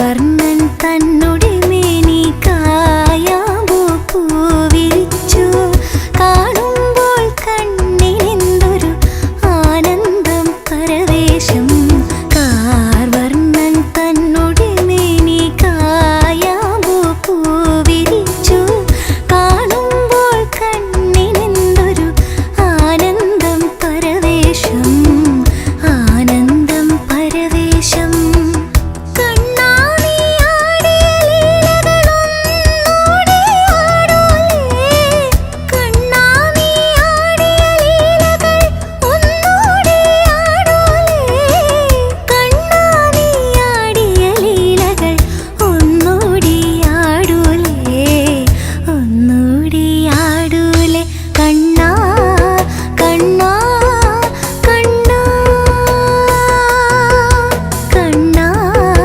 வர்ண